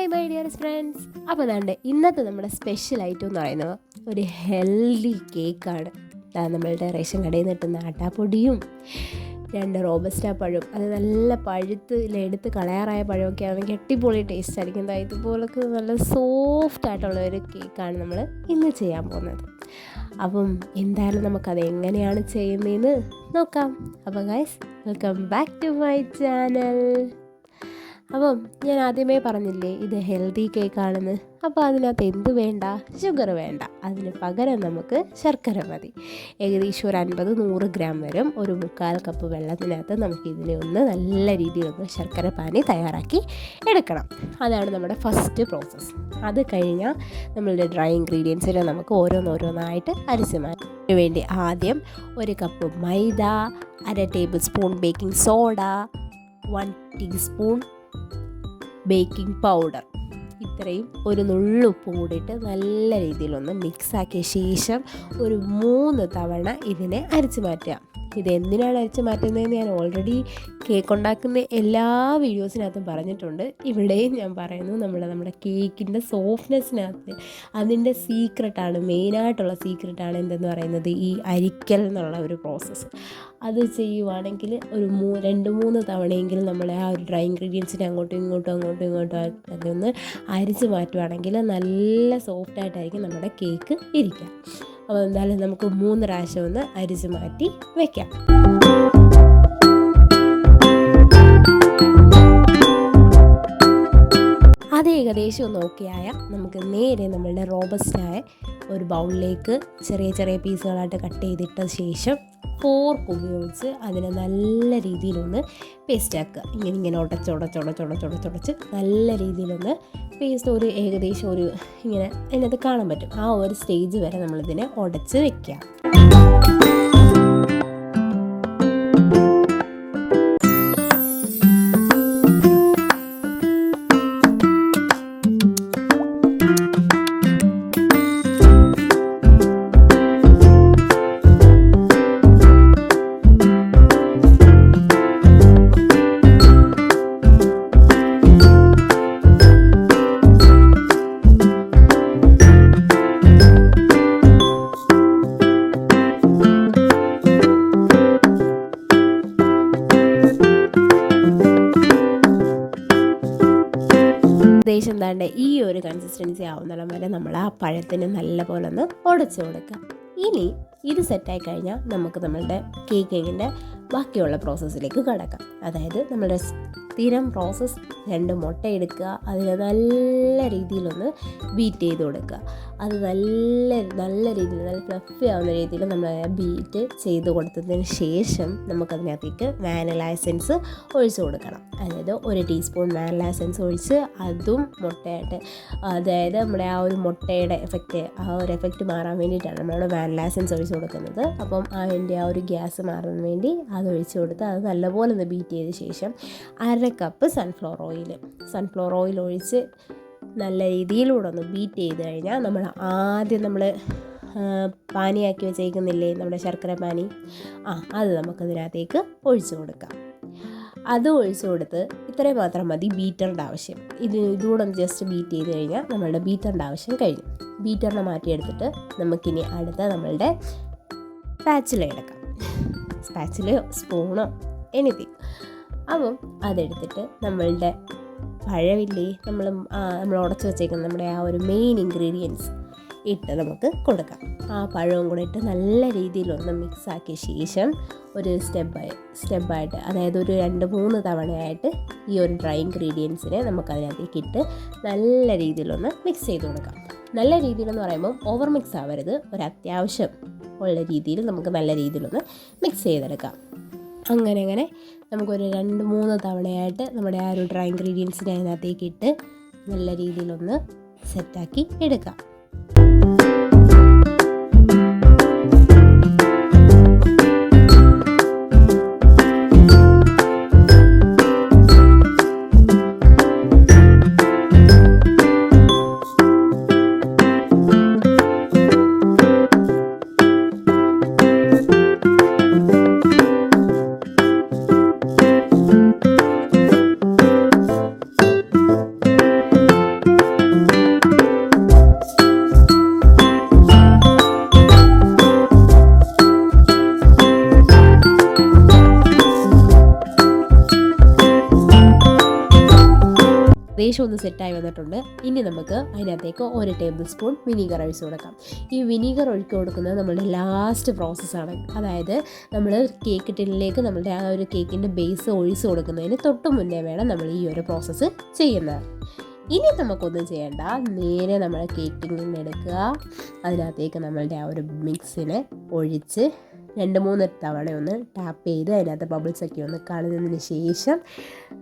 Hi my dear friends അപ്പോൾ അതാണ്ട് ഇന്നത്തെ നമ്മുടെ സ്പെഷ്യൽ ഐറ്റം എന്ന് പറയുന്നത് ഒരു ഹെൽത്തി കേക്കാണ് നമ്മളുടെ റേഷൻ കടയിൽ നിന്ന് കിട്ടുന്ന ആട്ടാപ്പൊടിയും രണ്ട് റോബസ്റ്റ പഴവും അത് നല്ല പഴുത്ത് എടുത്ത് കളയാറായ പഴമൊക്കെ ആണെങ്കിൽ അടിപൊളി ടേസ്റ്റ് ആയിരിക്കും. ഇതുപോലൊക്കെ നല്ല സോഫ്റ്റ് ആയിട്ടുള്ള ഒരു കേക്കാണ് നമ്മൾ ഇന്ന് ചെയ്യാൻ പോകുന്നത്. അപ്പം എന്തായാലും നമുക്കത് എങ്ങനെയാണ് ചെയ്യുന്നതെന്ന് നോക്കാം. അപ്പോൾ guys welcome back to my channel അപ്പം ഞാൻ ആദ്യമേ പറഞ്ഞില്ലേ ഇത് ഹെൽത്തി കേക്കാണെന്ന് അപ്പോൾ അതിനകത്ത് എന്ത് വേണ്ട? ഷുഗർ വേണ്ട. അതിന് പകരം നമുക്ക് ശർക്കര മതി. ഏകദേശം ഒരു അൻപത് നൂറ് ഗ്രാം വരും. ഒരു മുക്കാൽ കപ്പ് വെള്ളത്തിനകത്ത് നമുക്ക് ഇതിനെ ഒന്ന് നല്ല രീതിയിലൊന്ന് ശർക്കര പാനി തയ്യാറാക്കി എടുക്കണം. അതാണ് നമ്മുടെ ഫസ്റ്റ് പ്രോസസ്സ് അത് കഴിഞ്ഞാൽ നമ്മളുടെ ഡ്രൈ ഇൻഗ്രീഡിയൻസിനെ നമുക്ക് ഓരോന്നോരോന്നായിട്ട് അരിച്ചു മാറ്റാം വേണ്ടി ആദ്യം ഒരു കപ്പ് മൈദ അര table spoon baking soda one teaspoon baking powder. ഇത്രയും ഒരു നുള്ളുപ്പും കൂടിയിട്ട് നല്ല രീതിയിലൊന്ന് മിക്സാക്കിയ ശേഷം ഒരു മൂന്ന് തവണ ഇതിനെ അരിച്ചു മാറ്റുക. ഇത് അരച്ച് അരിച്ചു മാറ്റുന്നതെന്ന് ഞാൻ ഓൾറെഡി കേക്ക് ഉണ്ടാക്കുന്ന എല്ലാ വീഡിയോസിനകത്തും പറഞ്ഞിട്ടുണ്ട്. ഇവിടെയും ഞാൻ പറയുന്നു നമ്മൾ നമ്മുടെ കേക്കിന്റെ സോഫ്റ്റ്നെസ്സിനകത്ത് അതിന്റെ സീക്രട്ടാണ് മെയിനായിട്ടുള്ള സീക്രട്ടാണ് എന്തെന്ന് പറയുന്നത് ഈ അരിക്കൽ എന്നുള്ള ഒരു പ്രോസസ്സ് അത് ചെയ്യുവാണെങ്കിൽ ഒരു മൂ രണ്ട് മൂന്ന് തവണയെങ്കിലും നമ്മൾ ആ ഒരു ഡ്രൈ ഇൻഗ്രീഡിയൻസിനെ അങ്ങോട്ടും ഇങ്ങോട്ടും അങ്ങോട്ടും ഇങ്ങോട്ടും ഒക്കെ ഒന്ന് അരിച്ച് മാറ്റുവാണെങ്കിൽ നല്ല സോഫ്റ്റായിട്ടായിരിക്കും നമ്മുടെ കേക്ക് ഇരിക്കുക. അപ്പോൾ എന്തായാലും നമുക്ക് മൂന്ന് പ്രാവശ്യം ഒന്ന് അരിച്ച് മാറ്റി വയ്ക്കാം അത് ഏകദേശം ഒന്ന് ഓക്കെ നമുക്ക് നേരെ നമ്മളുടെ റോബസ്റ്റായ ഒരു ബൗളിലേക്ക് ചെറിയ ചെറിയ പീസുകളായിട്ട് കട്ട് ചെയ്തിട്ട ശേഷം ഫോർക്ക് ഉപയോഗിച്ച് അതിനെ നല്ല രീതിയിലൊന്ന് പേസ്റ്റ് ആക്കുക. ഇങ്ങനെ ഇങ്ങനെ ഉടച്ചുടച്ചുടച്ചുടച്ചുടച്ചുടച്ച് നല്ല രീതിയിലൊന്ന് പേസ്റ്റ് ഒരു ഏകദേശം ഒരു ഇങ്ങനെ അതിനകത്ത് കാണാൻ പറ്റും. ആ ഒരു സ്റ്റേജ് വരെ നമ്മളിതിനെ ഉടച്ച് വെക്കുക. ഏകദേശം ഈ ഒരു കൺസിസ്റ്റൻസി ആവുന്നിടം വരെ നമ്മൾ ആ പഴത്തിന് നല്ലപോലെ ഒന്ന് ഉടച്ചു കൊടുക്കുക. ഇനി ഇത് സെറ്റായി കഴിഞ്ഞാൽ നമുക്ക് നമ്മളുടെ കേക്കിങ്ങിന്റെ ബാക്കിയുള്ള പ്രോസസ്സിലേക്ക് കടക്കാം. അതായത് നമ്മുടെ സ്ഥിരം പ്രോസസ്സ് രണ്ട് മുട്ട എടുക്കുക. അതിനെ നല്ല രീതിയിലൊന്ന് ബീറ്റ് ചെയ്ത് കൊടുക്കുക. അത് നല്ല നല്ല രീതിയിൽ നല്ല ഫ്ലഫി ആവുന്ന രീതിയിൽ നമ്മൾ ബീറ്റ് ചെയ്ത് കൊടുത്തതിന് ശേഷം നമുക്കതിനകത്തേക്ക് വാനില എസൻസ് ഒഴിച്ച് കൊടുക്കണം. അതായത് ഒരു ടീസ്പൂൺ വാനില എസൻസ് ഒഴിച്ച് അതും മുട്ടയായിട്ട് അതായത് നമ്മുടെ ആ ഒരു മുട്ടയുടെ എഫക്റ്റ് ആ ഒരു എഫക്റ്റ് മാറാൻ വേണ്ടിയിട്ടാണ് നമ്മളോട് വാനില എസൻസ് ഒഴിച്ച് കൊടുക്കുന്നത്. അപ്പം അതിന്റെ ആ ഒരു ഗ്യാസ് മാറാൻ വേണ്ടി അത് ഒഴിച്ച് കൊടുത്ത് അത് നല്ലപോലെ ഒന്ന് ബീറ്റ് ചെയ്ത ശേഷം അര cup sunflower oil sunflower oil ഒഴിച്ച് നല്ല രീതിയിലൂടെ ഒന്ന് ബീറ്റ് ചെയ്ത് കഴിഞ്ഞാൽ നമ്മൾ ആദ്യം നമ്മൾ പാനിയാക്കി വെച്ചേക്കുന്നില്ലേ നമ്മുടെ ശർക്കര പാനി? ആ അത് നമുക്കതിനകത്തേക്ക് ഒഴിച്ചു കൊടുക്കാം. അത് ഒഴിച്ചു കൊടുത്ത് ഇത്രയും മാത്രം മതി ബീറ്ററിന്റെ ആവശ്യം. ഇത് ഇതുകൂടെ ഒന്ന് ജസ്റ്റ് ബീറ്റ് ചെയ്ത് കഴിഞ്ഞാൽ നമ്മളുടെ ബീറ്ററിന്റെ ആവശ്യം കഴിഞ്ഞു. ബീറ്ററിനെ മാറ്റിയെടുത്തിട്ട് നമുക്കിനി അടുത്ത നമ്മളുടെ സ്പാച്ചില എടുക്കാം. സ്പാച്ചിലയോ സ്പൂണോ എനിത്തിങ് അപ്പം അതെടുത്തിട്ട് നമ്മളുടെ പഴമില്ലേ നമ്മൾ നമ്മൾ ഉടച്ച് വെച്ചേക്കുന്ന നമ്മുടെ ആ ഒരു മെയിൻ ഇൻഗ്രീഡിയൻസ് ഇട്ട് നമുക്ക് കൊടുക്കാം. ആ പഴവും കൂടെ ഇട്ട് നല്ല രീതിയിലൊന്ന് മിക്സാക്കിയ ശേഷം ഒരു സ്റ്റെപ്പായി സ്റ്റെപ്പായിട്ട് അതായത് ഒരു രണ്ട് മൂന്ന് തവണയായിട്ട് ഈ ഒരു ഡ്രൈ ഇൻഗ്രീഡിയൻസിനെ നമുക്ക് അതിനകത്തേക്ക് ഇട്ട് നല്ല രീതിയിലൊന്ന് മിക്സ് ചെയ്ത് കൊടുക്കാം. നല്ല രീതിയിലെന്ന് പറയുമ്പോൾ ഓവർ മിക്സ് ആവരുത്. ഒരു അത്യാവശ്യം ഉള്ള രീതിയിൽ നമുക്ക് നല്ല രീതിയിലൊന്ന് മിക്സ് ചെയ്തെടുക്കാം. അങ്ങനെ അങ്ങനെ നമുക്കൊരു രണ്ട് മൂന്ന് തവണയായിട്ട് നമ്മുടെ ആ ഒരു ഡ്രൈ ഇൻഗ്രീഡിയൻസിനെ അതിനകത്തേക്ക് ഇട്ട് നല്ല രീതിയിലൊന്ന് സെറ്റാക്കി എടുക്കാം. ഏകദേശം ഒന്ന് സെറ്റായി വന്നിട്ടുണ്ട്. ഇനി നമുക്ക് അതിനകത്തേക്ക് ഒരു ടേബിൾ സ്പൂൺ വിനീഗർ ഒഴിച്ച് കൊടുക്കാം. ഈ വിനീഗർ ഒഴിച്ച് കൊടുക്കുന്നത് നമ്മളുടെ ലാസ്റ്റ് പ്രോസസ്സാണ് അതായത് നമ്മൾ കേക്ക് ടിന്നിലേക്ക് നമ്മളുടെ ആ ഒരു കേക്കിന്റെ ബേസ് ഒഴിച്ച് കൊടുക്കുന്നതിന് തൊട്ട് മുന്നേ വേണം നമ്മൾ ഈ ഒരു പ്രോസസ്സ് ചെയ്യുന്നത്. ഇനി നമുക്കൊന്നും ചെയ്യേണ്ട. നേരെ നമ്മൾ കേക്കിൽ നിന്ന് എടുക്കുക. അതിനകത്തേക്ക് നമ്മളുടെ ആ ഒരു മിക്സിനെ ഒഴിച്ച് രണ്ട് മൂന്ന് തവണ ഒന്ന് ടാപ്പ് ചെയ്ത് അതിനകത്ത് ബബിൾസൊക്കെ ഒന്ന് കളഞ്ഞതിന് ശേഷം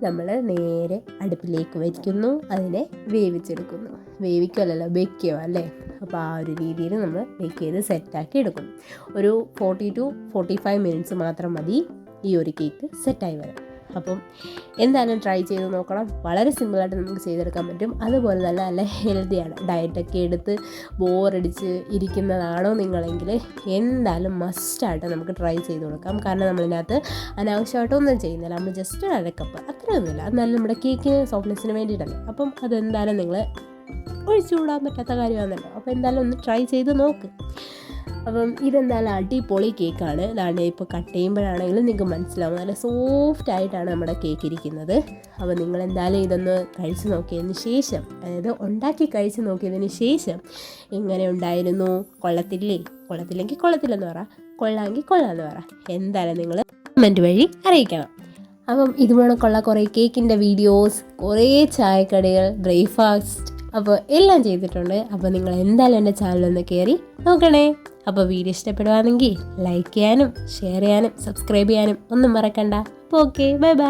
നമ്മൾ നേരെ അടുപ്പിലേക്ക് വയ്ക്കുന്നു. അതിനെ വേവിച്ചെടുക്കുന്നു. വേവിക്കുമല്ലോ ചെയ്യുക അല്ലേ? അപ്പോൾ ആ ഒരു രീതിയിൽ നമ്മൾ ബേക്ക് ചെയ്ത് സെറ്റാക്കി എടുക്കുന്നു. ഒരു forty to forty five minutes മാത്രം മതി ഈ ഒരു കേക്ക് സെറ്റായി വരാൻ. അപ്പം എന്തായാലും ട്രൈ ചെയ്ത് നോക്കണം. വളരെ സിമ്പിളായിട്ട് നമുക്ക് ചെയ്തെടുക്കാൻ പറ്റും. അതുപോലെ തന്നെ നല്ല ഹെൽത്തിയാണ് ഡയറ്റൊക്കെ എടുത്ത് ബോറടിച്ച് ഇരിക്കുന്നതാണോ നിങ്ങളെങ്കിൽ എന്തായാലും മസ്റ്റായിട്ട് നമുക്ക് ട്രൈ ചെയ്ത് കൊടുക്കാം. കാരണം നമ്മളിതിനകത്ത് അനാവശ്യമായിട്ടൊന്നും ചെയ്യുന്നില്ല. നമ്മൾ ജസ്റ്റ് ഒരു അരക്കപ്പ്. അത്രയൊന്നുമില്ല അത് നല്ല നമ്മുടെ കേക്കിന് സോഫ്റ്റ്നെസ്സിന് വേണ്ടിയിട്ടല്ലേ. അപ്പം അതെന്തായാലും നിങ്ങൾ ഒഴിച്ചുകൂടാൻ പറ്റാത്ത കാര്യമാണല്ലോ. അപ്പോൾ എന്തായാലും ഒന്ന് ട്രൈ ചെയ്ത് നോക്ക്. അപ്പം ഇതെന്തായാലും അടിപൊളി കേക്കാണ്. അതാണ് ഇപ്പോൾ കട്ട് ചെയ്യുമ്പോഴാണെങ്കിലും നിങ്ങൾക്ക് മനസ്സിലാവും. നല്ല സോഫ്റ്റ് ആയിട്ടാണ് നമ്മുടെ കേക്ക് ഇരിക്കുന്നത്. അപ്പോൾ നിങ്ങൾ എന്തായാലും ഇതൊന്ന് കഴിച്ച് നോക്കിയതിന് ശേഷം അതായത് ഉണ്ടാക്കി കഴിച്ച് നോക്കിയതിന് ശേഷം ഇങ്ങനെ ഉണ്ടായിരുന്നു കൊള്ളത്തില്ലേ? കൊള്ളത്തില്ലെങ്കിൽ കൊള്ളത്തില്ലെന്ന് പറ. കൊള്ളാമെങ്കിൽ കൊള്ളാമെന്ന് പറ. എന്തായാലും നിങ്ങൾ കമന്റ് വഴി അറിയിക്കണം. അപ്പം കൊള്ള കുറേ കേക്കിന്റെ വീഡിയോസ് കുറേ ചായക്കടികൾ ബ്രേക്ക്ഫാസ്റ്റ് അപ്പോൾ എല്ലാം ചെയ്തിട്ടുണ്ട്. അപ്പോൾ നിങ്ങൾ എന്തായാലും എന്റെ ചാനലൊന്ന് കയറി നോക്കണേ. അപ്പോൾ വീഡിയോ ഇഷ്ടപ്പെടുവാണെങ്കിൽ ലൈക്ക് ചെയ്യാനും ഷെയർ ചെയ്യാനും സബ്സ്ക്രൈബ് ചെയ്യാനും ഒന്നും മറക്കണ്ട. അപ്പോൾ ഓക്കെ ബൈ ബൈ